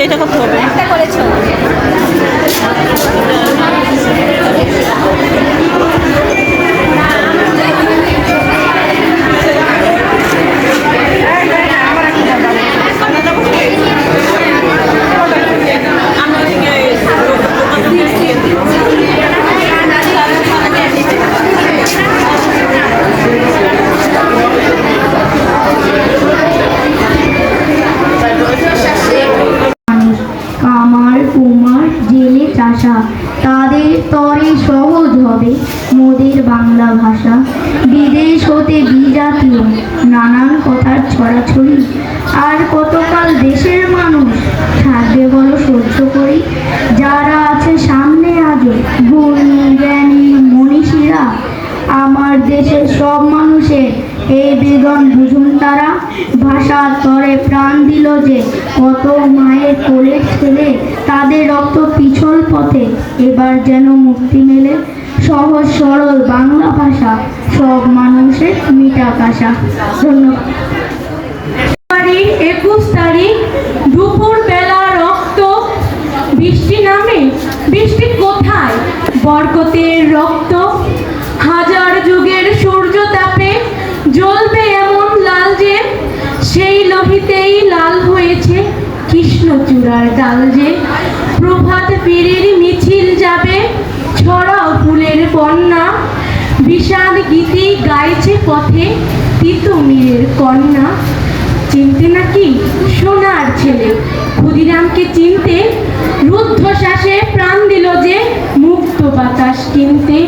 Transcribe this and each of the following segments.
เจ๊จะต้อง আশা তাদের তরে সহজ হবে মোদের বাংলা ভাষা। বিদেশ হতে বিজাতীয় নানান কথার ছড়াছড়ি। আর কতকাল দেশের মানুষ থাকবে বলো সহ্য করি? যারা আছে সামনে আজও, গুণী, জ্ঞানী, মনীষীরা, আমার দেশের সব মানুষের এই বেদন বুঝুন তারা। ভাষা তরে প্রাণ দিল যে, কত মায়ের কোলের ছেলে তাদের রক্ত পিছল পথে। এবার যেন মুক্তি মেলে সহজ সরল বাংলা ভাষা, সব মানুষের মিটা ভাষা ধন্যবাদ। একুশ তারিখ, দুপুর বেলা রক্ত। বৃষ্টি নামে? বৃষ্টি কোথায়? বরকতের রক্ত। হাজার যুগের সূর্য তাপে জ্বলবে সেই লাল হয়েছে কৃষ্ণচূড়ার ডাল যে। প্রভাত পীরের মিছিল যাবে, ছড়াও ফুলের বন্যা। বিষাদ গীতি গাইছে পথে তিতুমিরের কন্যা। চিনতে নাকি সোনার ছেলে? ক্ষুদিরামকে চিনতে রুদ্ধশ্বাসে প্রাণ দিল যে মুক্ত বাতাস কিনতে।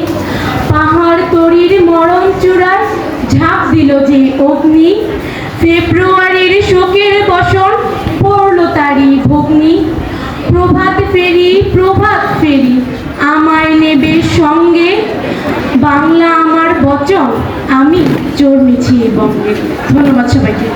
পাহাড় তরির মরণ চূড়ায় ঝাঁপ দিল যে অগ্নি। ফেব্রুয়ারির শোকের বসন, পড়ল তারি ভগ্নি। প্রভাত ফেরি প্রভাত ফেরি, আমায় নেবে সঙ্গে। বাংলা আমার বচন, আমি চোর মিছিয়ে বঙ্গে। ধন্যবাদ সবাইকে।